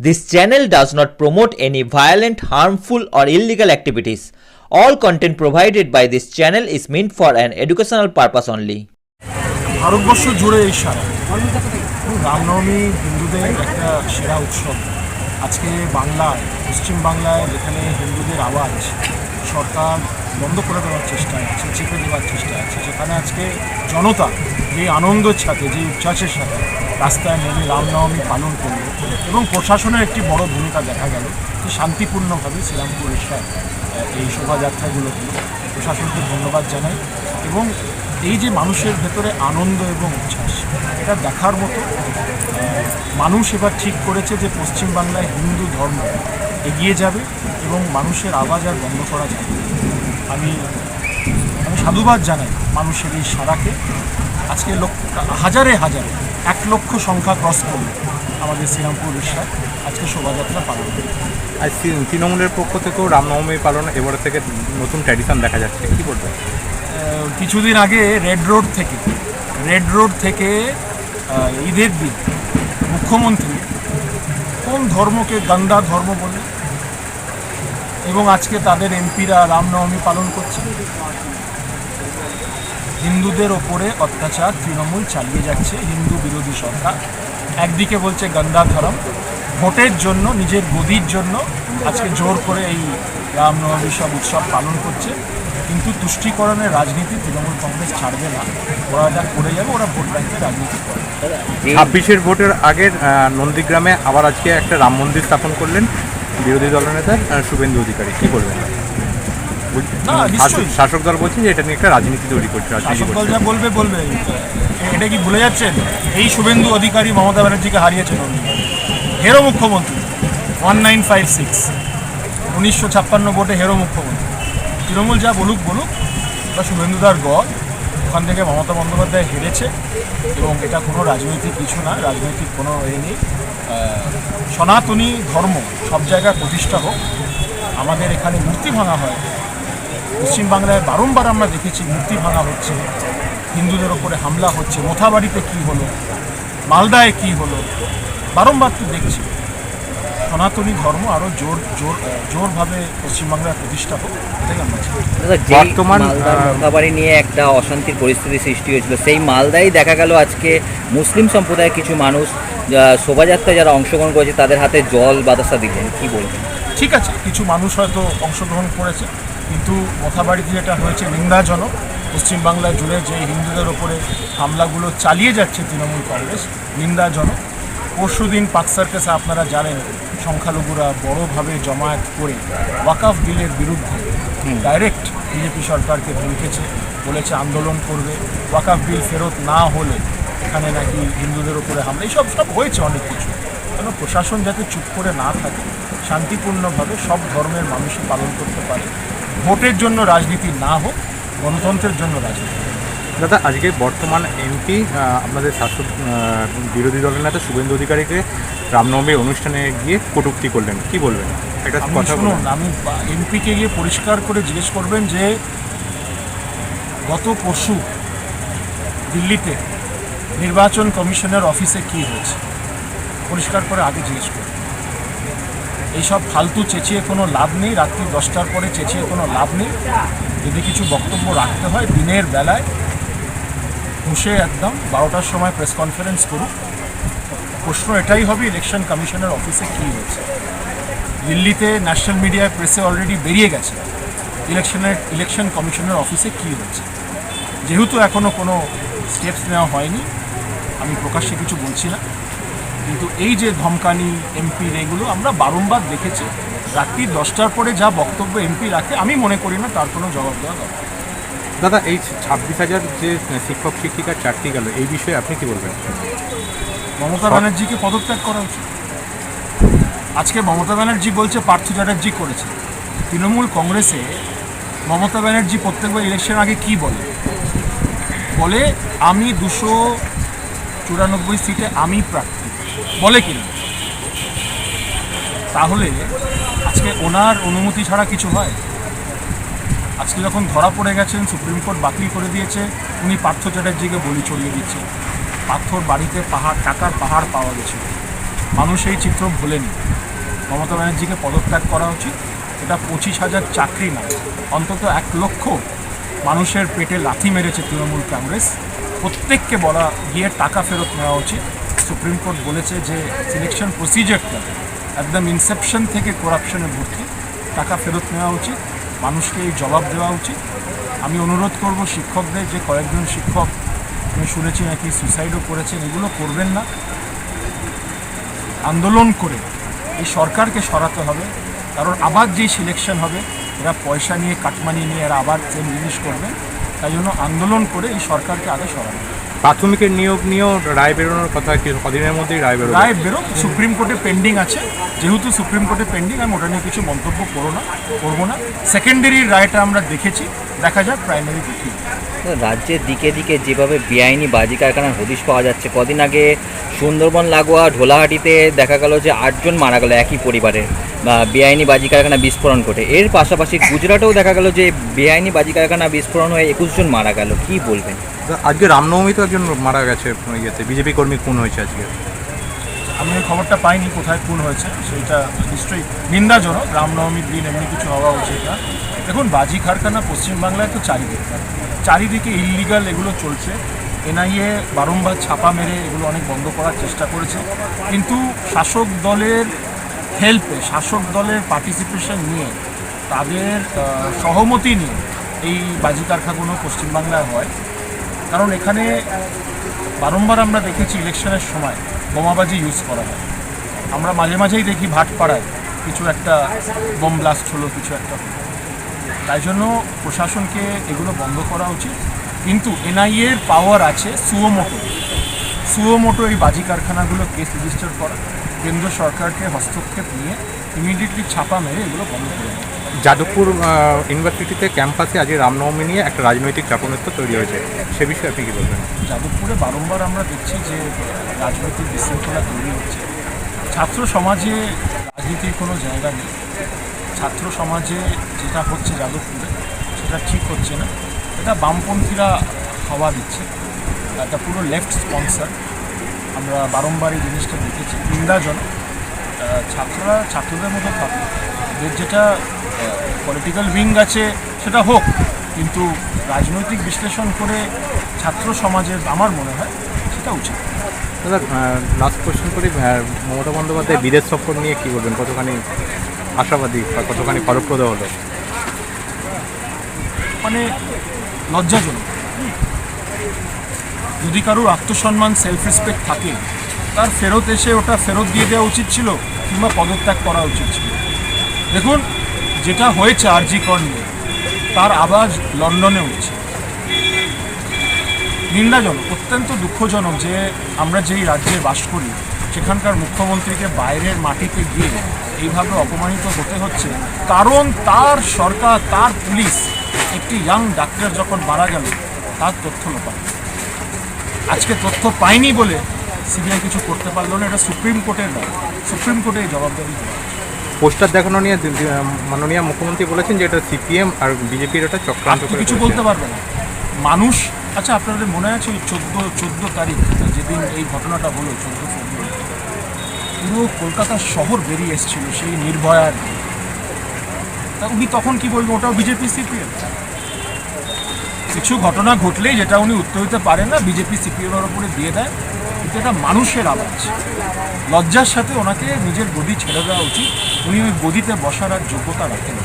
This channel does not promote any violent, harmful, or illegal activities. All content provided by this channel is meant for an educational purpose only. Ramnavami হিন্দুদের একটা সেরা উৎসব আজকে বাংলায় পশ্চিম বাংলায় যেখানে হিন্দুদের আওয়াজ সরকার বন্ধ করে দেওয়ার চেষ্টা আছে, চেপে দেওয়ার চেষ্টা আছে। সেখানে আজকে জনতা যে আনন্দের সাথে, যে উচ্ছ্বাসের সাথে রাস্তায় নেমে রামনবমী পালন করল এবং প্রশাসনের একটি বড় ভূমিকা দেখা গেল, যে শান্তিপূর্ণভাবে শ্রীরামপুর এশায় এই শোভাযাত্রাগুলো হলো প্রশাসনকে ধন্যবাদ জানাই এবং এই যে মানুষের ভেতরে আনন্দ এবং উচ্ছ্বাস, এটা দেখার মতো মানুষ এবার ঠিক করেছে যে পশ্চিমবাংলায় হিন্দু ধর্ম এগিয়ে যাবে এবং মানুষের আওয়াজ আর বন্ধ করা যাবে। আমি আমি সাধুবাদ জানাই মানুষের এই সারাকে। আজকে লক্ষ হাজারে হাজারে এক লক্ষ সংখ্যা ক্রস করবে আমাদের শ্রীরামপুর উড়িষ্যায়। আজকে শোভাযাত্রা পালন করে আর তৃণমূলের পক্ষ থেকেও রামনবমী পালন এবারে থেকে নতুন ট্র্যাডিশন দেখা যাচ্ছে। কি বলবেন? কিছুদিন আগে রেড রোড থেকে রেড রোড থেকে ঈদের দিন মুখ্যমন্ত্রী কোন ধর্মকে গন্দা ধর্ম বলে এবং আজকে তাদের এমপিরা রামনবমী পালন করছে। হিন্দুদের ওপরে অত্যাচার তৃণমূল চালিয়ে যাচ্ছে হিন্দু বিরোধী সরকার। একদিকে বলছে গন্দা ধর্ম, ভোটের জন্য, নিজের গদির জন্য আজকে জোর করে এই রামনবমী সব উৎসব পালন করছে। কিন্তু তুষ্টিকরণের রাজনীতি তৃণমূল কংগ্রেস ছাড়বে না। ওরা যা করে যাবে, ওরা ভোট ব্যাংকে রাজনীতি করে ছাব্বিশের ভোটের আগের নন্দীগ্রামে আবার আজকে একটা রাম মন্দির স্থাপন করলেন। বিরোধী দলনেতা আহ, শুভেন্দু অধিকারী কি বলবেন? বল- শাসক- শাসক দল বলছে যে এটা নিয়ে একটা রাজনীতি তৈরি করছে শাসক দল যা বলবে বলবে। এটা কি ভুলে যাচ্ছেন? এই শুভেন্দু অধিকারী মমতা ব্যানার্জিকে হারিয়েছেন উনি। হেরো মুখ্যমন্ত্রী ওয়ান নাইন ফাইভ সিক্স উনিশশো ছাপ্পান্ন ভোটে হেরো মুখ্যমন্ত্রী। তৃণমূল যা বলুক বলুক বা শুভেন্দুদার গড় ওখান থেকে মমতা বন্দ্যোপাধ্যায় হেরেছে এবং এটা কোনো রাজনৈতিক কিছু না রাজনৈতিক কোনো এ নেই। সনাতনী ধর্ম সব জায়গায় প্রতিষ্ঠা হোক, আমাদের এখানে মূর্তি ভাঙা হয়। পশ্চিমবাংলায় বারংবার আমরা দেখেছি মূর্তি ভাঙা হচ্ছে, হিন্দুদের ওপরে হামলা হচ্ছে, মোথাবাড়িতে কি হলো, মালদায় কি হলো, বারংবার তো দেখছি। সনাতনী ধর্ম আরও জোর জোর জোরভাবে পশ্চিমবাংলায় প্রতিষ্ঠা হোক এটাই আমরা বর্তমান, আহ, নিয়ে একটা অশান্তির পরিস্থিতি সৃষ্টি হয়েছিল সেই মালদাই দেখা গেল আজকে মুসলিম সম্প্রদায়ের কিছু মানুষ শোভাযাত্রায় যারা অংশগ্রহণ করেছে তাদের হাতে জল বাতাসা দিলেন কি বলবেন? ঠিক আছে কিছু মানুষ হয়তো অংশগ্রহণ করেছে কিন্তু মথাবাড়িতে যেটা হয়েছে নিন্দাজনক পশ্চিমবাংলা জুড়ে যে হিন্দুদের ওপরে হামলাগুলো চালিয়ে যাচ্ছে তৃণমূল কংগ্রেস নিন্দাজনক। পরশু দিন পাক সার্কাসে আপনারা জানেন সংখ্যালঘুরা বড়োভাবে জমায়েত করে ওয়াকাফ বিলের বিরুদ্ধে ডাইরেক্ট বিজেপি সরকারকে ধমকেছে বলেছে আন্দোলন করবে। ওয়াকাফ বিল ফেরত না হলে এখানে নাকি হিন্দুদের ওপরে হামলা এইসব সব হয়েছে অনেক কিছু। কেন? প্রশাসন যাতে চুপ করে না থাকে শান্তিপূর্ণভাবে সব ধর্মের মানুষই পালন করতে পারে। ভোটের জন্য রাজনীতি না হোক গণতন্ত্রের জন্য রাজনীতি। দাদা আজকে বর্তমান এমপি আপনাদের শাসক বিরোধী দলের নেতা শুভেন্দু অধিকারীকে রামনবমীর অনুষ্ঠানে গিয়ে কটূক্তি করলেন। কি বলবেন? একটা কথা শুনুন আমি এমপিকে গিয়ে পরিষ্কার করে জিজ্ঞেস করবেন যে গত পরশু দিল্লিতে নির্বাচন কমিশনের অফিসে কি হয়েছে? পরিষ্কার করে আগে জিজ্ঞেস করুন। এইসব ফালতু চেঁচিয়ে কোনো লাভ নেই রাত্রি দশটার পরে চেঁচিয়ে কোনো লাভ নেই। যদি কিছু বক্তব্য রাখতে হয় দিনের বেলায় বসে একদম বারোটার সময় প্রেস কনফারেন্স করুক। প্রশ্ন এটাই হবে ইলেকশন কমিশনের অফিসে কী হয়েছে। দিল্লিতে ন্যাশনাল মিডিয়ায় প্রেসে অলরেডি বেরিয়ে গেছে। ইলেকশনের ইলেকশন কমিশনের অফিসে কী হয়েছে। যেহেতু এখনও কোনো স্টেপস নেওয়া হয়নি, আমি প্রকাশ্যে কিছু বলছি না। কিন্তু এই যে ধমকানি এমপির এগুলো আমরা বারংবার দেখেছি। রাত্রি দশটার পরে যা বক্তব্য এমপি রাখে, আমি মনে করি না তার কোনো জবাব দেওয়া দরকার। দাদা এই ছাব্বিশ হাজার যে শিক্ষক শিক্ষিকার চাকরি গেল এই বিষয়ে আপনি কি বলবেন? মমতা ব্যানার্জিকে পদত্যাগ করা উচিত। আজকে মমতা ব্যানার্জি বলছে পার্থ চ্যাটার্জি করেছে। তৃণমূল কংগ্রেসে মমতা ব্যানার্জি প্রত্যেকবার ইলেকশন আগে কি বলে? বলে আমি দুশো চুরানব্বই সিটে আমি প্রার্থী। বলে কিনা? তাহলে আজকে ওনার অনুমতি ছাড়া কিছু হয়? আজকে যখন ধরা পড়ে গেছেন, সুপ্রিম কোর্ট বাতিল করে দিয়েছে, উনি পার্থ চ্যাটার্জিকে বলি চড়িয়ে দিচ্ছে পার্থর বাড়িতে পাহাড়, টাকার পাহাড় পাওয়া গেছিল মানুষ এই চিত্র ভোলেনি। মমতা ব্যানার্জিকে পদত্যাগ করা উচিত, এটা পঁচিশ হাজার চাকরি নয়, অন্তত এক লক্ষ মানুষের পেটে লাথি মেরেছে তৃণমূল কংগ্রেস। প্রত্যেককে বলা, গিয়ে টাকা ফেরত নেওয়া উচিত। সুপ্রিম কোর্ট বলেছে যে সিলেকশন প্রসিজারটা একদম ইনসেপশন থেকে করাপশনে ভর্তি, টাকা ফেরত নেওয়া উচিত। মানুষকে এই জবাব দেওয়া উচিত। আমি অনুরোধ করব শিক্ষকদের যে কয়েকজন শিক্ষক আমি শুনেছি নাকি সুইসাইডও করেছেন, এগুলো করবেন না। আন্দোলন করে এই সরকারকে সরাতে হবে। কারণ আবার যেই সিলেকশন হবে, এরা পয়সা নিয়ে, কাটমানি নিয়ে, এরা আবার সেম জিনিস করবে, তাই জন্য আন্দোলন করে এই সরকারকে আগে সরাবে। প্রাথমিকের নিয়োগ নিয়েও রায় বেরোনোর কথা কি কদিনের মধ্যেই রায় বেরো রায় বেরো সুপ্রিম কোর্টে পেন্ডিং আছে। যেহেতু সুপ্রিম কোর্টে পেন্ডিং, আমি ওটা নিয়ে কিছু মন্তব্য করো না, করব না। সেকেন্ডারি রায়টা আমরা দেখেছি, দেখা যাক প্রাইমারিতে কী রাজ্যের দিকে দিকে যেভাবে বেআইনি বাজি কারখানার হদিশ পাওয়া যাচ্ছে কদিন আগে সুন্দরবন লাগোয়া ঢোলাহাটিতে দেখা গেল যে আটজন মারা গেল একই পরিবারের বা বেআইনি বাজি কারখানা বিস্ফোরণ ঘটে। এর পাশাপাশি গুজরাটেও দেখা গেল যে বেআইনি বাজি কারখানা বিস্ফোরণ হয়ে একুশ জন মারা গেল। কি বলবেন? আজকে রামনবমী তো একজন মারা গেছে ইয়েতে বিজেপি কর্মী খুন হয়েছে আজকে। আমি ওই খবরটা পাইনি কোথায় খুন হয়েছে সেইটা নিশ্চয়ই নিন্দাজনক। রামনবমীর দিন এমনি কিছু হওয়া উচিত না। দেখুন, বাজি কারখানা পশ্চিমবাংলায় তো চারিদিকে। চারিদিকে ইলিগাল এগুলো চলছে। এনআইএ বারংবার ছাপা মেরে এগুলো অনেক বন্ধ করার চেষ্টা করেছে। কিন্তু শাসক দলের হেল্পে শাসক দলের পার্টিসিপেশন নিয়ে, তাদের সহমতি নিয়ে এই বাজি কারখানাগুলো পশ্চিমবাংলায় হয়। কারণ এখানে বারংবার আমরা দেখেছি ইলেকশনের সময় বোমাবাজি ইউজ করা হয়। আমরা মাঝে মাঝেই দেখি ভাটপাড়ায় কিছু একটা বোম ব্লাস্ট হলো, কিছু একটা। তাই জন্য প্রশাসনকে এগুলো বন্ধ করা উচিত। কিন্তু এনআইএর পাওয়ার আছে সুয়োমোটো সুয়োমোটো এই বাজি কারখানাগুলো কেস রেজিস্টার করা। কেন্দ্র সরকারকে হস্তক্ষেপ নিয়ে ইমিডিয়েটলি ছাপা মেরে এগুলো বন্ধ করে যাদবপুর ইউনিভার্সিটিতে ক্যাম্পাসে আজকে রামনবমী নিয়ে একটা রাজনৈতিক চাপনত্ব তৈরি হয়েছে। সে বিষয়ে আপনি কি বলবেন? যাদবপুরে বারংবার আমরা দেখছি যে রাজনৈতিক বিশৃঙ্খলা তৈরি হচ্ছে। ছাত্র সমাজে রাজনীতির কোনো জায়গা নেই। ছাত্র সমাজে যেটা হচ্ছে যাদবপুরে, সেটা ঠিক হচ্ছে না। এটা বামপন্থীরা হাওয়া দিচ্ছে। একটা পুরো লেফট স্পন্সার আমরা বারংবার এই জিনিসটা দেখেছি। নিন্দাজনক ছাত্ররা, ছাত্রদের মতো থাকে এদের যেটা পলিটিক্যাল উইং আছে, সেটা হোক। কিন্তু রাজনৈতিক বিশ্লেষণ করে ছাত্র সমাজের, আমার মনে হয়, সেটা উচিত। দাদা লাস্ট কোশ্চেন করি। মমতা বন্দ্যোপাধ্যায় বিদেশ সফর নিয়ে কী বলবেন? কতখানি আশাবাদী বা কতখানি ফলপ্রদ হলো? মানে লজ্জাজনক। যদি কারোর আত্মসম্মান সেলফ রেসপেক্ট থাকে, তার ফেরত এসে ওটা ফেরত দিয়ে দেওয়া উচিত ছিল কিংবা পদত্যাগ করা উচিত ছিল। দেখুন, যেটা হয়েছে আরজি কর নিয়ে, তার আওয়াজ লন্ডনে উঠছে। নিন্দাজনক, অত্যন্ত দুঃখজনক যে আমরা যেই রাজ্যে বাস করি, সেখানকার মুখ্যমন্ত্রীকে বাইরের মাটিতে গিয়ে এইভাবে অপমানিত হতে হচ্ছে। কারণ তার সরকার তার পুলিশ একটি ইয়াং ডাক্তার যখন মারা গেল তার তথ্য লোপায় আজকে তথ্য পায়নি বলে সিবিআই কিছু করতে পারল না এটা সুপ্রিম কোর্টের নয় সুপ্রিম কোর্টে এই জবাবদারি পোস্টার দেখানো নিয়ে মাননীয় মুখ্যমন্ত্রী বলেছেন যে এটা সিপিএম আর বিজেপির এটা চক্রান্ত কিছু বলতে পারবে না। মানুষ আচ্ছা আপনাদের মনে আছে ওই চোদ্দ চোদ্দ তারিখ যেদিন এই ঘটনাটা হলো চোদ্দ পুরো কলকাতা শহর বেরিয়ে এসেছিল সেই নির্ভয়ার তা উনি তখন কি বলব? ওটাও বিজেপি সিপিএম। কিছু ঘটনা ঘটলেই যেটা উনি উত্তর দিতে পারেন না, বিজেপি সিপিএমের ওপরে দিয়ে দেয়, কিন্তু এটা মানুষের আওয়াজ। লজ্জার সাথে ওনাকে নিজের গদি ছেড়ে দেওয়া উচিত। উনি ওই গদিতে বসার আর যোগ্যতা রাখেন।